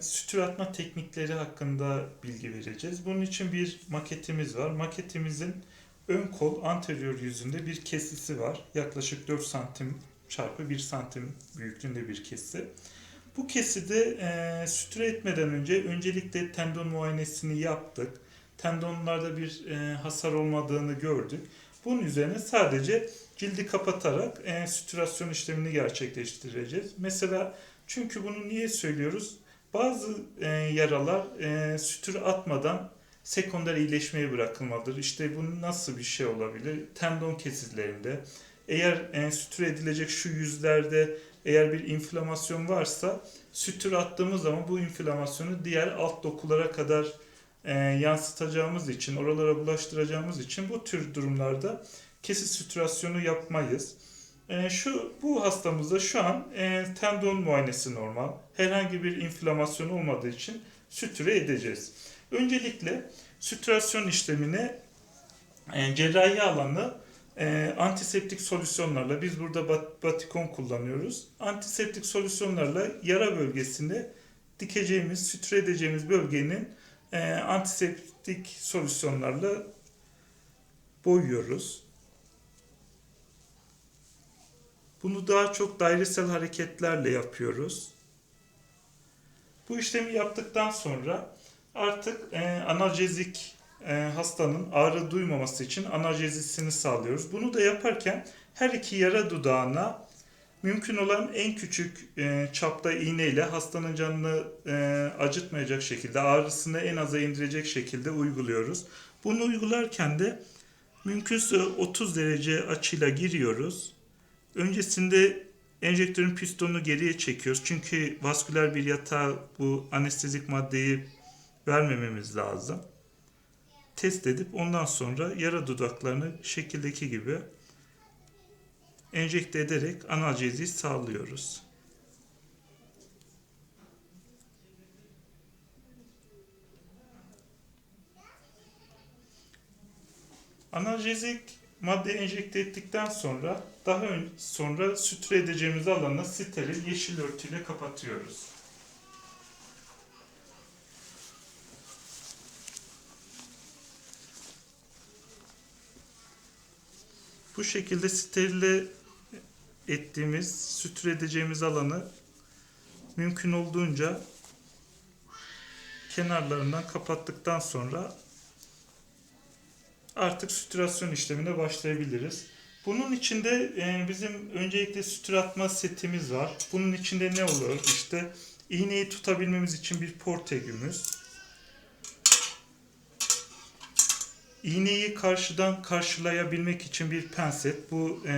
sütür atma teknikleri hakkında bilgi vereceğiz. Bunun için bir maketimiz var. Maketimizin ön kol anterior yüzünde bir kesisi var. Yaklaşık 4 santim çarpı 1 santim büyüklüğünde bir kesi. Bu keside e, sütüre etmeden önce öncelikle tendon muayenesini yaptık. Tendonlarda bir e, hasar olmadığını gördük. Bunun üzerine sadece cildi kapatarak e, sütürasyon işlemini gerçekleştireceğiz. Mesela çünkü bunu niye söylüyoruz? Bazı e, yaralar e, sütür atmadan sekonder iyileşmeye bırakılmalıdır. İşte bu nasıl bir şey olabilir? Tendon kesizlerinde eğer e, sütür edilecek şu yüzlerde eğer bir inflamasyon varsa sütür attığımız zaman bu inflamasyonu diğer alt dokulara kadar e, yansıtacağımız için, oralara bulaştıracağımız için bu tür durumlarda kesit sütürasyonu yapmayız. E, şu bu hastamızda şu an e, tendon muayenesi normal. Herhangi bir inflamasyon olmadığı için sütüre edeceğiz. Öncelikle sütürasyon işlemine e, cerrahi alanı e, antiseptik solüsyonlarla biz burada bat- batikon kullanıyoruz. Antiseptik solüsyonlarla yara bölgesinde dikeceğimiz, sütüre edeceğimiz bölgenin e, antiseptik solüsyonlarla boyuyoruz. Bunu daha çok dairesel hareketlerle yapıyoruz. Bu işlemi yaptıktan sonra artık e, analjezik e, hastanın ağrı duymaması için analjezisini sağlıyoruz. Bunu da yaparken her iki yara dudağına mümkün olan en küçük e, çapta iğneyle hastanın canını e, acıtmayacak şekilde, ağrısını en aza indirecek şekilde uyguluyoruz. Bunu uygularken de mümkünse 30 derece açıyla giriyoruz. Öncesinde enjektörün pistonunu geriye çekiyoruz. Çünkü vasküler bir yatağa bu anestezik maddeyi vermememiz lazım. Test edip ondan sonra yara dudaklarını şekildeki gibi enjekte ederek analjeziyi sağlıyoruz. Analjezik madde enjekte ettikten sonra daha ön, sonra sütre edeceğimiz alanı steril yeşil örtüyle kapatıyoruz. Bu şekilde sterile ettiğimiz, sütre edeceğimiz alanı mümkün olduğunca kenarlarından kapattıktan sonra artık sütürasyon işlemine başlayabiliriz. Bunun içinde e, bizim öncelikle sütür atma setimiz var. Bunun içinde ne olur? İşte iğneyi tutabilmemiz için bir portegümüz. İğneyi karşıdan karşılayabilmek için bir penset. Bu e,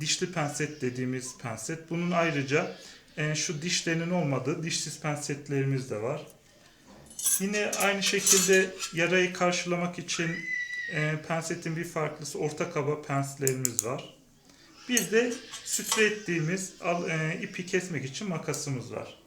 dişli penset dediğimiz penset. Bunun ayrıca e, şu dişlerinin olmadığı dişsiz pensetlerimiz de var. Yine aynı şekilde yarayı karşılamak için e, pensetin bir farklısı orta kaba penslerimiz var. Bir de sütre ettiğimiz al, e, ipi kesmek için makasımız var.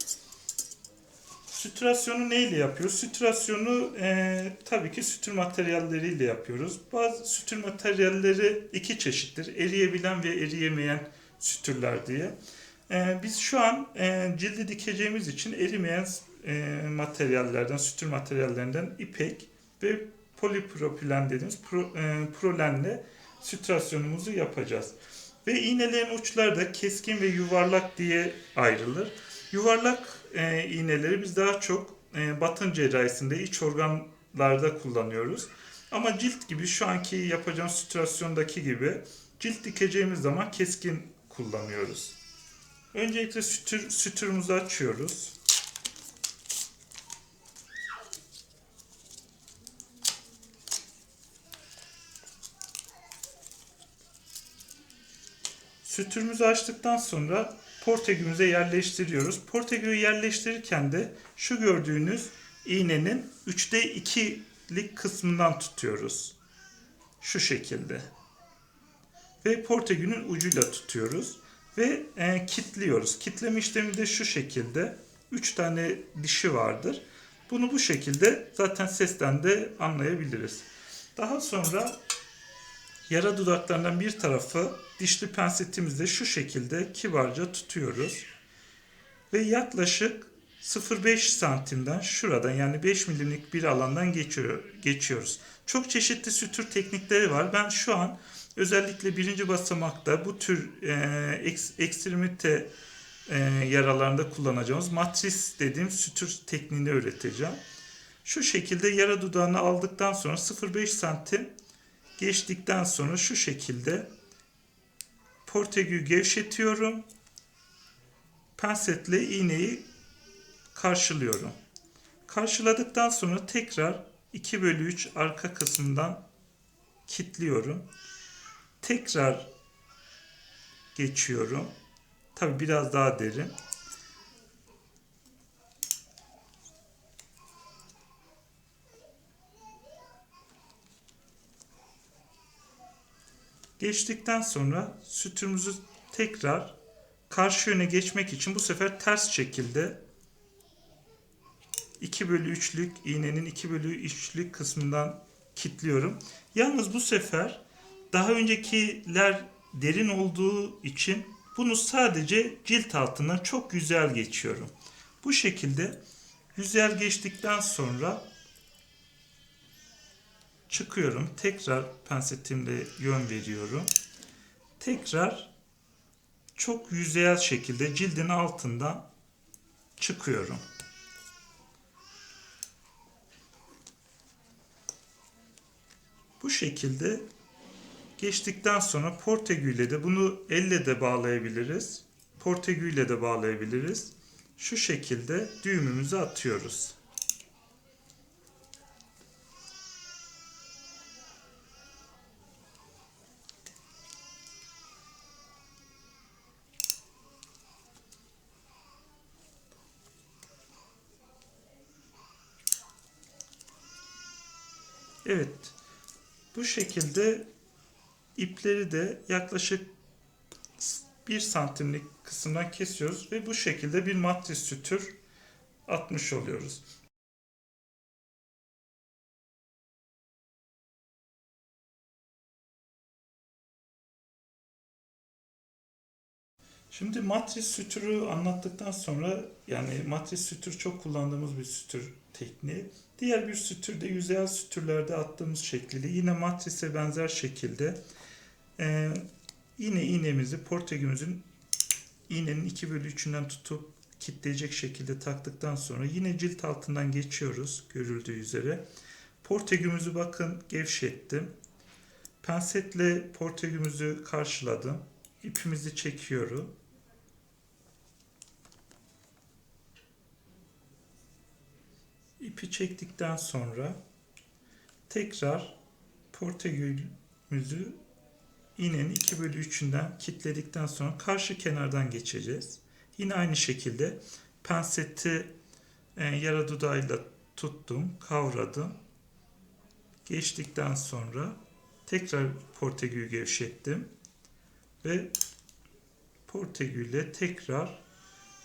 Sütürasyonu neyle yapıyoruz? Sütürasyonu e, tabii ki sütür materyalleriyle yapıyoruz. Bazı sütür materyalleri iki çeşittir. Eriyebilen ve eriyemeyen sütürler diye. E, biz şu an e, cildi dikeceğimiz için erimeyen e, materyallerden, sütür materyallerinden ipek ve polipropilen dediğimiz pro, e, prolenle sütrasyonumuzu yapacağız. Ve iğnelerin uçları da keskin ve yuvarlak diye ayrılır. Yuvarlak e, iğneleri biz daha çok e, batın cerrahisinde iç organlarda kullanıyoruz. Ama cilt gibi şu anki yapacağım sütrasyondaki gibi cilt dikeceğimiz zaman keskin kullanıyoruz. Öncelikle sütür, sütürümüzü açıyoruz. Sütürümüzü açtıktan sonra portegümüze yerleştiriyoruz. Portegüyü yerleştirirken de şu gördüğünüz iğnenin 3'te 2'lik kısmından tutuyoruz. Şu şekilde. Ve portegünün ucuyla tutuyoruz. Ve e, kitliyoruz. Kitleme işlemi de şu şekilde. 3 tane dişi vardır. Bunu bu şekilde zaten sesten de anlayabiliriz. Daha sonra Yara dudaklarından bir tarafı dişli pensetimizle şu şekilde kibarca tutuyoruz. Ve yaklaşık 0,5 santimden şuradan yani 5 milimlik bir alandan geçiyor, geçiyoruz. Çok çeşitli sütür teknikleri var. Ben şu an özellikle birinci basamakta bu tür e, eks, ekstremite e, yaralarında kullanacağımız matris dediğim sütür tekniğini öğreteceğim. Şu şekilde yara dudağını aldıktan sonra 0,5 santim geçtikten sonra şu şekilde portegüyü gevşetiyorum. Pensetle iğneyi karşılıyorum. Karşıladıktan sonra tekrar 2 bölü 3 arka kısmından kilitliyorum. Tekrar geçiyorum. Tabi biraz daha derin. Geçtikten sonra sütümüzü tekrar karşı yöne geçmek için bu sefer ters şekilde 2 bölü 3'lük iğnenin 2 bölü 3'lük kısmından kilitliyorum. Yalnız bu sefer daha öncekiler derin olduğu için bunu sadece cilt altından çok güzel geçiyorum. Bu şekilde güzel geçtikten sonra çıkıyorum. Tekrar pensetimle yön veriyorum. Tekrar çok yüzeyel şekilde cildin altından çıkıyorum. Bu şekilde geçtikten sonra portegüyle de bunu elle de bağlayabiliriz. Portegüyle de bağlayabiliriz. Şu şekilde düğümümüzü atıyoruz. Evet. Bu şekilde ipleri de yaklaşık 1 santimlik kısımdan kesiyoruz ve bu şekilde bir matris sütür atmış oluyoruz. Şimdi matris sütürü anlattıktan sonra yani matris sütür çok kullandığımız bir sütür tekniği. Diğer bir sütür de yüzeyel sütürlerde attığımız şekliyle yine matrise benzer şekilde e, yine iğnemizi portegümüzün iğnenin 2 bölü 3'ünden tutup kitleyecek şekilde taktıktan sonra yine cilt altından geçiyoruz görüldüğü üzere. Portegümüzü bakın gevşettim. Pensetle portegümüzü karşıladım. İpimizi çekiyorum. İpi çektikten sonra tekrar portegülümüzü iğnenin 2 bölü 3'ünden kilitledikten sonra karşı kenardan geçeceğiz. Yine aynı şekilde penseti e, yara dudağıyla tuttum, kavradım. Geçtikten sonra tekrar portegüyü gevşettim ve portegüyle tekrar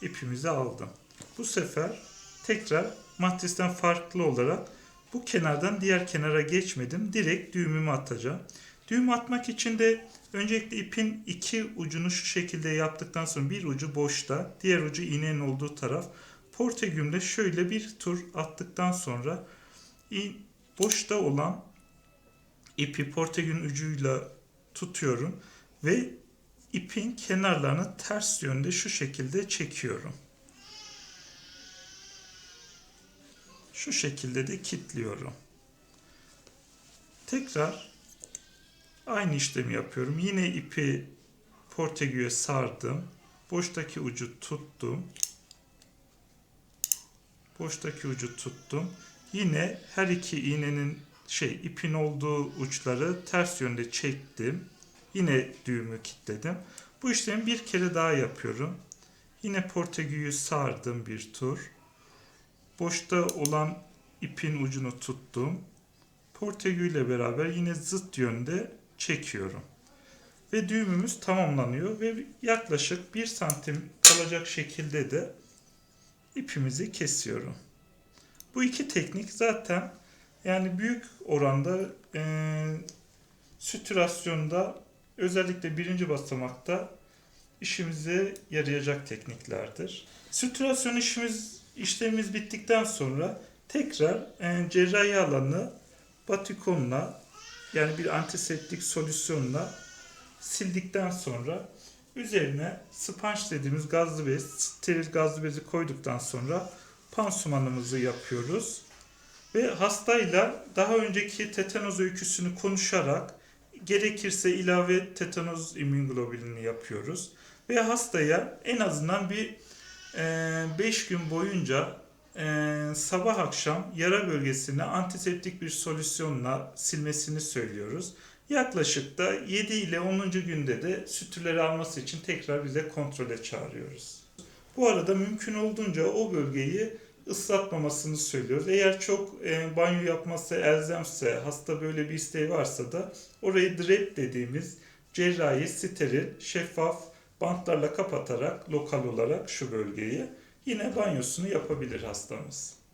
ipimizi aldım. Bu sefer tekrar matristen farklı olarak bu kenardan diğer kenara geçmedim. Direkt düğümümü atacağım. Düğüm atmak için de öncelikle ipin iki ucunu şu şekilde yaptıktan sonra bir ucu boşta, diğer ucu iğnenin olduğu taraf. Portegümle şöyle bir tur attıktan sonra boşta olan ipi portegün ucuyla tutuyorum ve ipin kenarlarını ters yönde şu şekilde çekiyorum. Şu şekilde de kilitliyorum. Tekrar aynı işlemi yapıyorum. Yine ipi portegüye sardım. Boştaki ucu tuttum. Boştaki ucu tuttum. Yine her iki iğnenin şey ipin olduğu uçları ters yönde çektim. Yine düğümü kilitledim. Bu işlemi bir kere daha yapıyorum. Yine portegüyü sardım bir tur. Boşta olan ipin ucunu tuttum. Portegü ile beraber yine zıt yönde çekiyorum. Ve düğümümüz tamamlanıyor ve yaklaşık 1 santim kalacak şekilde de ipimizi kesiyorum. Bu iki teknik zaten yani büyük oranda e, sütürasyonda özellikle birinci basamakta işimize yarayacak tekniklerdir. Sütürasyon işimiz İşlemimiz bittikten sonra tekrar e, cerrahi alanı batikonla yani bir antiseptik solüsyonla sildikten sonra üzerine sponge dediğimiz gazlı bez, steril gazlı bezi koyduktan sonra pansumanımızı yapıyoruz. Ve hastayla daha önceki tetanoz öyküsünü konuşarak gerekirse ilave tetanoz immünoglobulini yapıyoruz. Ve hastaya en azından bir 5 gün boyunca e, sabah akşam yara bölgesini antiseptik bir solüsyonla silmesini söylüyoruz. Yaklaşık da 7 ile 10. günde de sütüleri alması için tekrar bize kontrole çağırıyoruz. Bu arada mümkün olduğunca o bölgeyi ıslatmamasını söylüyoruz. Eğer çok e, banyo yapması elzemse, hasta böyle bir isteği varsa da orayı drap dediğimiz cerrahi, steril, şeffaf bantlarla kapatarak lokal olarak şu bölgeyi yine banyosunu yapabilir hastamız.